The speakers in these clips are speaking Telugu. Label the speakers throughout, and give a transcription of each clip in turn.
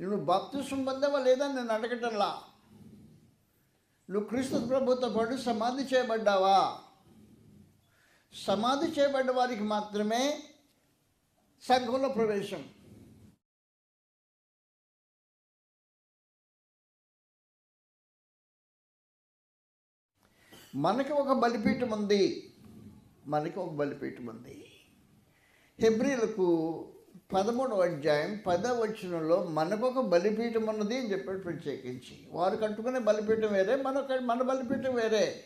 Speaker 1: నువ్వు బాప్తిసం పొందావా లేదా నేను అడగటంలా? నువ్వు క్రీస్తు ప్రభుతో పాటు సమాధి చేయబడ్డావా? సమాధి చేయబడ్డ వారికి మాత్రమే సంఘంలో ప్రవేశం. మనకి ఒక బలిపీఠం ఉంది. మనకి ఒక బలిపీఠం ఉంది. హెబ్రిలకు పదమూడవ అధ్యాయం పదవ వచనంలో మనకు ఒక బలిపీఠం ఉన్నది అని చెప్పాడు ప్రత్యేకించి. వారు కట్టుకునే బలిపీఠం వేరే మనకు మన బలిపీఠం వేరే.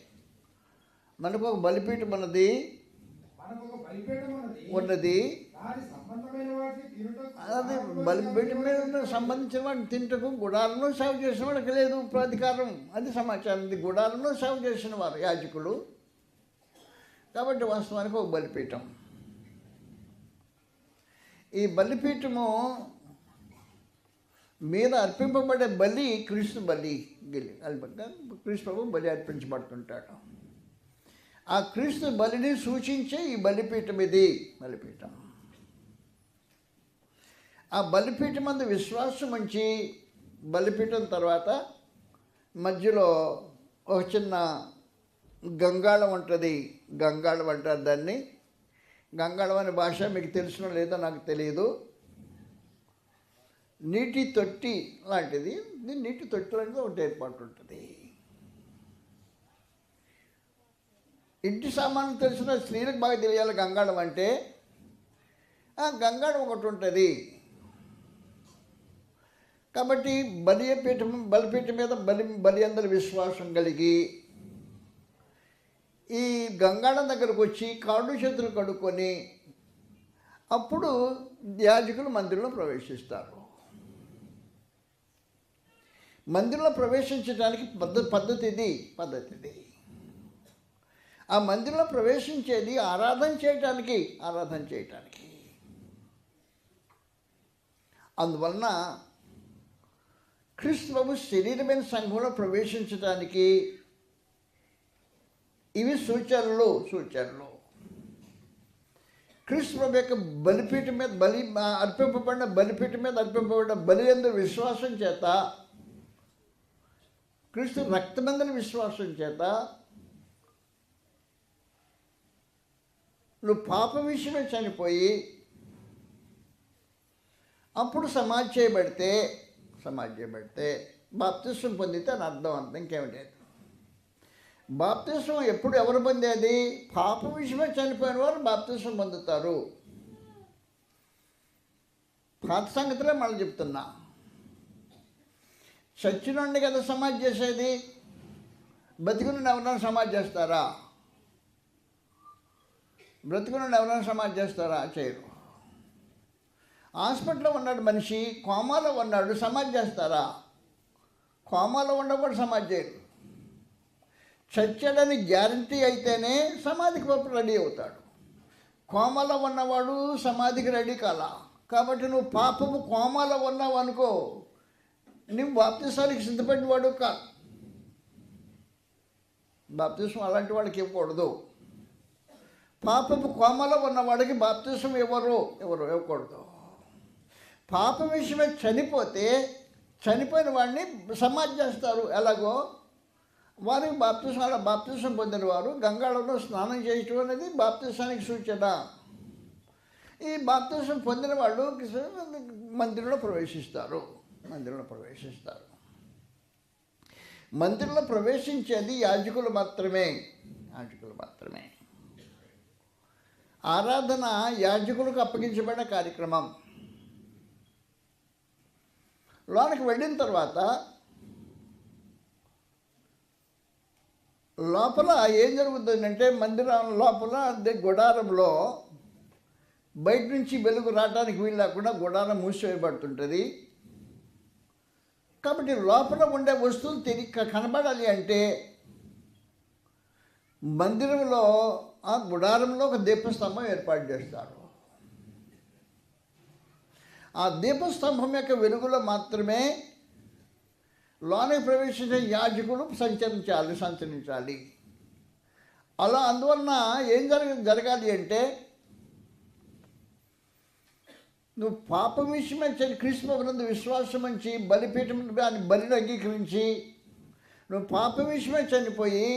Speaker 1: మనకు ఒక బలిపీఠం ఉన్నది.
Speaker 2: ఉన్నది.
Speaker 1: అది బలిపీఠం మీద సంబంధించిన వాడిని తింటకు గుడాలను సేవ చేసిన వాడికి లేదు ప్రాధికారం. అది సమాచారం. ఇది గుడాలను సేవ చేసిన వారు యాజకులు. కాబట్టి వాస్తవానికి ఒక బలిపీఠం. ఈ బలిపీఠము మీద అర్పింపబడే బలి క్రీస్తు బలి గెలి. క్రీస్తు ప్రభు బలి అర్పించబడుతుంటాడు. ఆ క్రీస్తు బలిని సూచించే ఈ బలిపీఠం ఇది బలిపీఠం. ఆ బలిపీఠం అందు విశ్వాసం ఉంచి బలిపీఠం తర్వాత మధ్యలో ఒక చిన్న గంగాళం ఉంటుంది. గంగాళం అంటారు దాన్ని. గంగాళం అనే భాష మీకు తెలిసిన లేదో నాకు తెలియదు. నీటి తొట్టి లాంటిది. నీటి తొట్టి లాంటిది ఒకటి ఏర్పాటు ఉంటుంది. ఇంటి సామాన్లు తెలిసిన స్త్రీలకు బాగా తెలియాలి గంగాళం అంటే. గంగాళం ఒకటి ఉంటుంది. కాబట్టి బలియపీఠం బలిపీఠం మీద బలి బలి అందరి విశ్వాసం కలిగి ఈ గంగాళం దగ్గరకు వచ్చి కాళ్ళు చేతులు కడుక్కొని అప్పుడు యాజకులు మందిరంలో ప్రవేశిస్తారు. మందిరంలో ప్రవేశించడానికి పద్ధ పద్ధతి ఇది పద్ధతి ఇది ఆ మందిరంలో ప్రవేశించేది ఆరాధన చేయటానికి ఆరాధన చేయటానికి. అందువలన క్రీస్తు ప్రభు శరీరమైన సంఘంలో ప్రవేశించడానికి ఇవి సూచనలు సూచనలు. క్రీస్తు ప్రభు యొక్క బలిపీఠం మీద బలి అర్పింపబడిన బలిపీఠం మీద అర్పింపబడిన బలి ఎందు విశ్వాసం చేత క్రీస్తు రక్తమందని విశ్వాసం చేత నువ్వు పాప విషయమే చనిపోయి అప్పుడు సమాజ్ చేయబడితే సమాజ్ చేయబడితే బాప్తిస్వం పొందితే అని అర్థం అంత ఇంకేమి బాప్తిసం ఎప్పుడు ఎవరు పొందేది? పాప విషయమే చనిపోయిన వారు బాప్తిసం పొందుతారు. పాత సంగతిలో మళ్ళీ చెప్తున్నా. చచ్చినండి కదా సమాజ్ చేసేది? బతికుని ఎవరైనా సమాజ్ చేస్తారా? బ్రతుకుని ఎవరైనా సమాజ్ చేస్తారా? చేయరు. హాస్పిటల్లో ఉన్నాడు మనిషి కోమాలో ఉన్నాడు సమాజ్ చేస్తారా? కోమాలో ఉండకూడదు సమాజ్ చేయరు. చచ్చడని గ్యారంటీ అయితేనే సమాధికి పప్పు రెడీ అవుతాడు. కోమాలో ఉన్నవాడు సమాధికి రెడీ కాల. కాబట్టి నువ్వు పాపము కోమలో ఉన్నావు అనుకో నువ్వు బాప్తిసానికి సిద్ధపడిన వాడు కా బాప్తిసం అలాంటి వాడికి ఇవ్వకూడదు. పాపపు కోమలో ఉన్నవాడికి బాప్తిసం ఇవ్వరు ఎవరు ఇవ్వకూడదు. పాప విషయమే చనిపోతే చనిపోయిన వాడిని సమాధి చేస్తారు. ఎలాగో? వారికి బాప్తిసాల బాప్తిసం పొందిన వారు గంగాళంలో స్నానం చేయటం అనేది బాప్తిసానికి సూచన. ఈ బాప్తిసం పొందిన వాళ్ళు మందిరంలో ప్రవేశిస్తారు. మందిరంలో ప్రవేశిస్తారు. మందిరంలో ప్రవేశించేది యాజకులు మాత్రమే. యాజకులు మాత్రమే. ఆరాధన యాజకులకు అప్పగించబడిన కార్యక్రమం. లోనికి వెళ్ళిన తర్వాత లోపల ఏం జరుగుతుందంటే మందిరం లోపల అదే గుడారంలో బయట నుంచి వెలుగు రావడానికి వీలు లేకుండా గుడారం మూసివేయబడుతుంటుంది. కాబట్టి లోపల ఉండే వస్తువులు తిరిగి కనబడాలి అంటే మందిరంలో ఆ గుడారంలో ఒక దీపస్తంభం ఏర్పాటు చేస్తారు. ఆ దీపస్తంభం యొక్క వెలుగులో మాత్రమే లోనికి ప్రవేశించే యాజకులు సంచరించాలి సంచరించాలి. అలా అందువలన ఏం జరగ జరగాలి అంటే నువ్వు పాపం విషయమే చని క్రీస్తు ప్రభునందు విశ్వాసం మంచి బలిపీఠం దాని బలిని అంగీకరించి నువ్వు పాప విషయమే చనిపోయి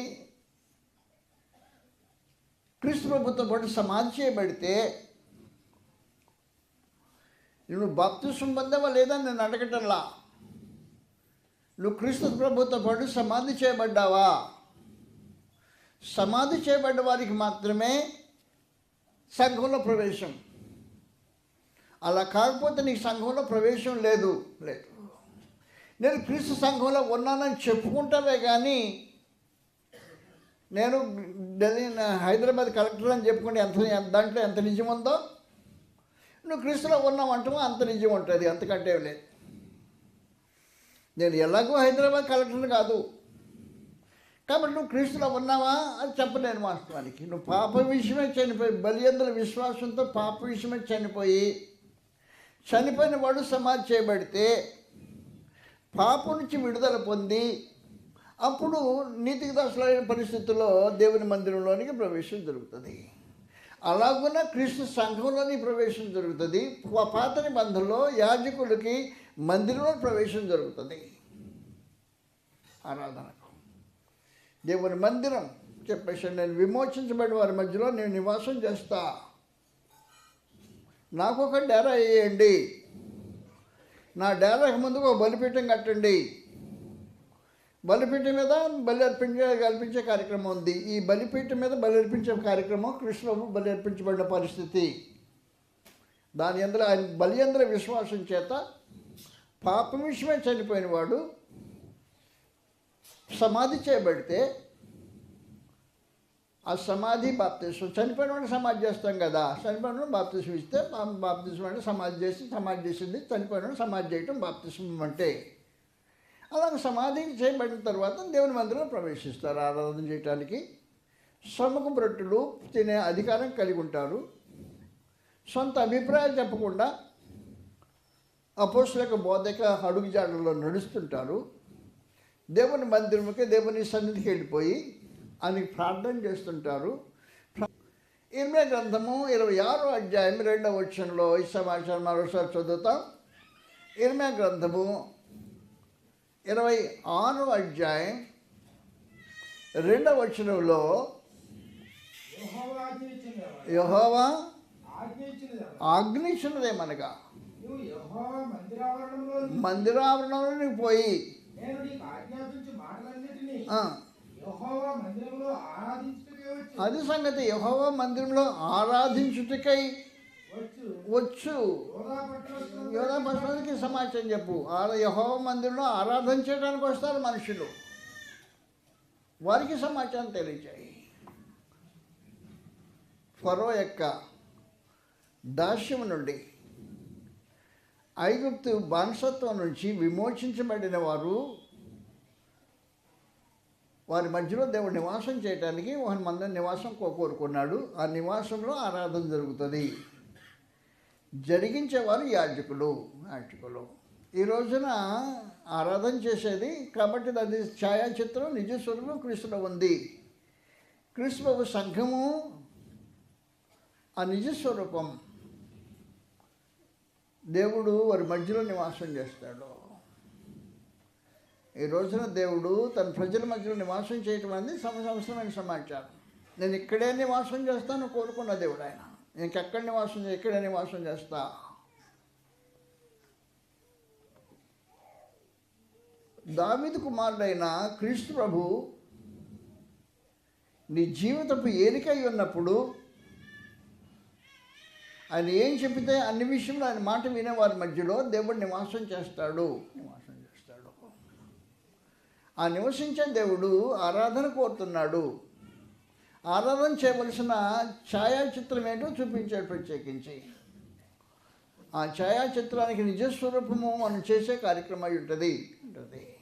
Speaker 1: క్రీస్తు ప్రభుత్వం పాటు సమాధి చేయబడితే నువ్వు భక్తి సంబంధం లేదా నేను అడగటంలా నువ్వు క్రీస్తు ప్రభుత్వం పాటు సమాధి చేయబడ్డావా? సమాధి చేయబడ్డ వారికి మాత్రమే సంఘంలో ప్రవేశం. అలా కాకపోతే నీకు సంఘంలో ప్రవేశం లేదు. లేదు. నేను క్రీస్తు సంఘంలో ఉన్నానని చెప్పుకుంటావే కానీ నేను ఢిల్లీ హైదరాబాద్ కలెక్టర్ అని చెప్పుకుంటే ఎంత దాంట్లో ఎంత నిజం ఉందో? నువ్వు క్రీస్తులో ఉన్నావంటావో అంత నిజం ఉంటుంది. అంతకంటే లేదు. నేను ఎలాగో హైదరాబాద్ కలెక్టర్ కాదు. కాబట్టి నువ్వు క్రీస్తులో ఉన్నావా అని చెప్పలేను వాస్తవానికి. నువ్వు పాప విషయమే చనిపోయి బలియందుల విశ్వాసంతో పాప విషయమే చనిపోయి చనిపోయిన వాడు సమాధి చేయబడితే పాప నుంచి విడుదల పొంది అప్పుడు నీతికి దశలైన పరిస్థితుల్లో దేవుని మందిరంలోనికి ప్రవేశం జరుగుతుంది. అలాగున క్రీస్తు సంఘంలోని ప్రవేశం జరుగుతుంది. పా- పాత నిబంధనలో యాజకులకి మందిరంలో ప్రవేశం జరుగుతుంది. ఆరాధనకు. దేవుని మందిరం చెప్పేసి నేను విమోచించబడిన వారి మధ్యలో నేను నివాసం చేస్తా. నాకు ఒక డేరా వేయండి. నా డేరాకి ముందుకు ఒక బలిపీఠం కట్టండి. బలిపీఠం మీద బలి అర్పించే కల్పించే కార్యక్రమం ఉంది. ఈ బలిపీఠం మీద బలి అర్పించే కార్యక్రమం కృష్ణబాబు బలి అర్పించబడిన పరిస్థితి. దాని అందరూ ఆయన బలి అందరూ విశ్వాసం చేత పాపం విషయమే చనిపోయిన వాడు సమాధి చేయబడితే ఆ సమాధి బాప్తిసం చనిపోయిన వాడిని సమాధి చేస్తాం కదా. చనిపోయిన వాడిని బాప్తిసం ఇస్తే బా- అంటే సమాధి చేసి సమాధి చేసింది. చనిపోయిన వాడిని సమాధి చేయటం బాప్తిసం అంటే. అలాగే సమాధి చేయబడిన తర్వాత దేవుని మందిరంలో ప్రవేశిస్తారు ఆరాధన చేయటానికి. సముఖం రొట్టెలు తినే అధికారం కలిగి ఉంటారు. సొంత అభిప్రాయాలు చెప్పకుండా అపోసులకు బోధక అడుగుజాడల్లో నడుస్తుంటారు. దేవుని మందిరముకి దేవుని సన్నిధికి వెళ్ళిపోయి అని ప్రార్థన చేస్తుంటారు. ఇరవై గ్రంథము ఇరవై ఆరో అధ్యాయం రెండవ వచనంలో ఈ సమాచారం మరోసారి చదువుతాం. ఇరవై గ్రంథము ఇరవై ఆరో అధ్యాయం రెండవ వచనంలో
Speaker 2: యహోవా ఆజ్ఞ ఇచ్చినదే
Speaker 1: మనగా మందిరావరణంలోనికి పోయి అది సంగతి. యహోవా మందిరంలో ఆరాధించుటకై
Speaker 2: వచ్చు. యోధా
Speaker 1: పట్టణానికి సమాచారం చెప్పు. యహోవ మందిరంలో ఆరాధన చేయడానికి వస్తారు మనుషులు. వారికి సమాచారం తెలియజేయి ఫరో యొక్క దాస్యం నుండి ఐగుప్తు బానిసత్వం నుంచి విమోచించబడిన వారు వారి మధ్యలో దేవుడు నివాసం చేయడానికి ఒక మంద నివాసం కో- కోరుకున్నాడు. ఆ నివాసంలో ఆరాధన జరుగుతుంది. జరిగించేవారు యాజకులు యాజకులు. ఈ రోజున ఆరాధన చేసేది కాబట్టి అది ఛాయాచిత్రం నిజ స్వరూపం క్రీస్తులో ఉంది. క్రీస్తు సంఘము ఆ నిజ స్వరూపం. దేవుడు వారి మధ్యలో నివాసం చేస్తాడు. ఈ రోజున దేవుడు తన ప్రజల మధ్యలో నివాసం చేయటం అనేది సమ సమాచారం. నేను ఇక్కడే నివాసం చేస్తాను కోరుకున్న దేవుడు ఆయన. ఇంకెక్కడ నివాసం చే- ఇక్కడే నివాసం చేస్తా. దావిదు కుమారుడైన క్రీస్తు ప్రభు నీ జీవితపు ఏరికై ఉన్నప్పుడు ఆయన ఏం చెబితే అన్ని విషయంలో ఆయన మాట వినేవారి మధ్యలో దేవుడు నివాసం చేస్తాడు. నివాసం చేస్తాడు. ఆ నివసించే దేవుడు ఆరాధన కోరుతున్నాడు. ఆరాధన చేయవలసిన ఛాయాచిత్రం ఏంటో చూపించాడు ప్రత్యేకించి. ఆ ఛాయాచిత్రానికి నిజస్వరూపము మనం చేసే కార్యక్రమం అయి ఉంటుంది. ఉంటుంది.